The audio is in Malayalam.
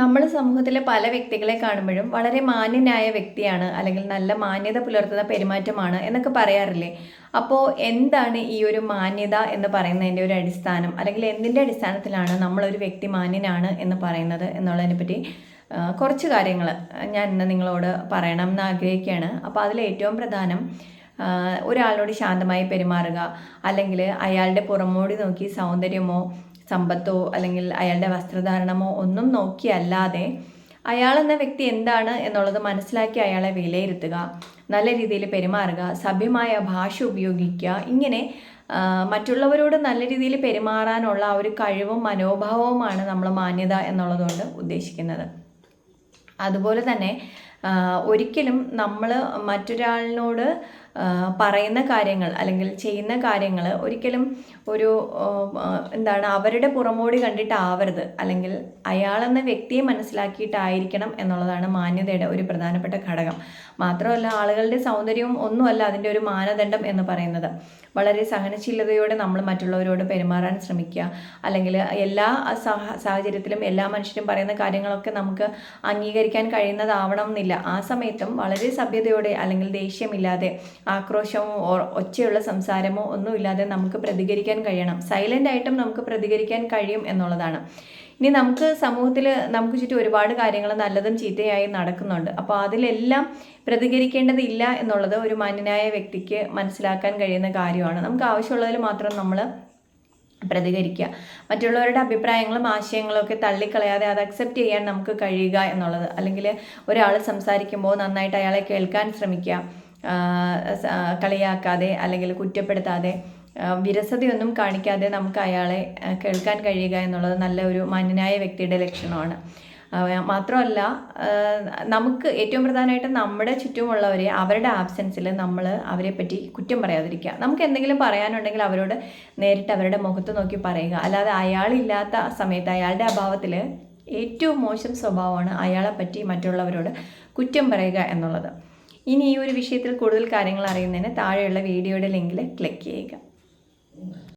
നമ്മൾ സമൂഹത്തിലെ പല വ്യക്തികളെ കാണുമ്പോഴും വളരെ മാന്യനായ വ്യക്തിയാണ് അല്ലെങ്കിൽ നല്ല മാന്യത പുലർത്തുന്ന പെരുമാറ്റമാണ് എന്നൊക്കെ പറയാറില്ലേ? അപ്പോൾ എന്താണ് ഈ ഒരു മാന്യത എന്ന് പറയുന്നതിന്റെ ഒരു അടിസ്ഥാനം? അല്ലെങ്കിൽ എന്തിന്റെ അടിസ്ഥാനത്തിലാണ് നമ്മളൊരു വ്യക്തി മാന്യനാണ് എന്ന് പറയുന്നത് എന്നുള്ളതിനെ പറ്റി കുറച്ച് കാര്യങ്ങൾ ഞാൻ ഇന്ന് നിങ്ങളോട് പറയണം എന്ന് ആഗ്രഹിക്കുകയാണ്. അപ്പോൾ അതിൽ ഏറ്റവും പ്രധാനം ഒരാളോട് ശാന്തമായി പെരുമാറുക. അല്ലെങ്കിൽ അയാളുടെ പുറമോടി നോക്കി സൗന്ദര്യമോ സമ്പത്തോ അല്ലെങ്കിൽ അയാളുടെ വസ്ത്രധാരണമോ ഒന്നും നോക്കിയല്ലാതെ അയാൾ എന്ന വ്യക്തി എന്താണ് എന്നുള്ളത് മനസ്സിലാക്കി അയാളെ വിലയിരുത്തുക നല്ല രീതിയിൽ പെരുമാറുക സഭ്യമായ ഭാഷ ഉപയോഗിക്കുക ഇങ്ങനെ മറ്റുള്ളവരോട് നല്ല രീതിയിൽ പെരുമാറാനുള്ള ഒരു കഴിവും മനോഭാവവുമാണ് നമ്മൾ മാന്യത എന്നുള്ളതുകൊണ്ട് ഉദ്ദേശിക്കുന്നത്. അതുപോലെ തന്നെ ഒരിക്കലും നമ്മൾ മറ്റൊരാളിനോട് പറയുന്ന കാര്യങ്ങൾ അല്ലെങ്കിൽ ചെയ്യുന്ന കാര്യങ്ങൾ ഒരിക്കലും ഒരു എന്താണ് അവരുടെ പുറമോടി കണ്ടിട്ടാവരുത്. അല്ലെങ്കിൽ അയാളെന്ന വ്യക്തിയെ മനസ്സിലാക്കിയിട്ടായിരിക്കണം എന്നുള്ളതാണ് മാന്യതയുടെ ഒരു പ്രധാനപ്പെട്ട ഘടകം. മാത്രമല്ല ആളുകളുടെ സൗന്ദര്യവും ഒന്നുമല്ല അതിന്റെ ഒരു മാനദണ്ഡം എന്ന് പറയുന്നത്. വളരെ സഹനശീലതയോടെ നമ്മൾ മറ്റുള്ളവരോട് പെരുമാറാൻ ശ്രമിക്കുക. അല്ലെങ്കിൽ എല്ലാ സാഹ- സാഹചര്യത്തിലും എല്ലാ മനുഷ്യരും പറയുന്ന കാര്യങ്ങളൊക്കെ നമുക്ക് അംഗീകരിക്കാൻ കഴിയുന്നതാവണം എന്നില്ല. ആ സമയത്തും വളരെ സഭ്യതയോടെ അല്ലെങ്കിൽ ദേഷ്യമില്ലാതെ ആക്രോശമോ ഒച്ചയുള്ള സംസാരമോ ഒന്നുമില്ലാതെ നമുക്ക് പ്രതികരിക്കാൻ കഴിയണം. സൈലന്റ് ആയിട്ടും നമുക്ക് പ്രതികരിക്കാൻ കഴിയും എന്നുള്ളതാണ്. ഇനി നമുക്ക് സമൂഹത്തിൽ നമുക്ക് ചുറ്റും ഒരുപാട് കാര്യങ്ങൾ നല്ലതും ചീത്തയായി നടക്കുന്നുണ്ട്. അപ്പോൾ അതിലെല്ലാം പ്രതികരിക്കേണ്ടതില്ല എന്നുള്ളത് ഒരു മാന്യനായ വ്യക്തിക്ക് മനസ്സിലാക്കാൻ കഴിയുന്ന കാര്യമാണ്. നമുക്ക് ആവശ്യമുള്ളതിൽ മാത്രം നമ്മൾ പ്രതികരിക്കുക. മറ്റുള്ളവരുടെ അഭിപ്രായങ്ങളും ആശയങ്ങളും ഒക്കെ തള്ളിക്കളയാതെ അത് അക്സെപ്റ്റ് ചെയ്യാൻ നമുക്ക് കഴിയുക എന്നുള്ളത്. അല്ലെങ്കിൽ ഒരാൾ സംസാരിക്കുമ്പോൾ നന്നായിട്ട് അയാളെ കേൾക്കാൻ ശ്രമിക്കുക. കളിയാക്കാതെ അല്ലെങ്കിൽ കുറ്റപ്പെടുത്താതെ വിരസതയൊന്നും കാണിക്കാതെ നമുക്ക് അയാളെ കേൾക്കാൻ കഴിയുക എന്നുള്ളത് നല്ല ഒരു മാന്യനായ വ്യക്തിയുടെ ലക്ഷണമാണ്. മാത്രമല്ല നമുക്ക് ഏറ്റവും പ്രധാനമായിട്ട് നമ്മുടെ ചുറ്റുമുള്ളവരെ അവരുടെ ആബ്സെൻസിൽ നമ്മൾ അവരെ പറ്റി കുറ്റം പറയാതിരിക്കുക. നമുക്ക് എന്തെങ്കിലും പറയാനുണ്ടെങ്കിൽ അവരോട് നേരിട്ട് അവരുടെ മുഖത്ത് നോക്കി പറയുക. അല്ലാതെ അയാളില്ലാത്ത സമയത്ത് അയാളുടെ അഭാവത്തിൽ ഏറ്റവും മോശം സ്വഭാവമാണ് അയാളെ പറ്റി മറ്റുള്ളവരോട് കുറ്റം പറയുക എന്നുള്ളത്. ഇനി ഈ ഒരു വിഷയത്തിൽ കൂടുതൽ കാര്യങ്ങൾ അറിയുന്നതിന് താഴെയുള്ള വീഡിയോയുടെ ലിങ്കിൽ ക്ലിക്ക് ചെയ്യുക.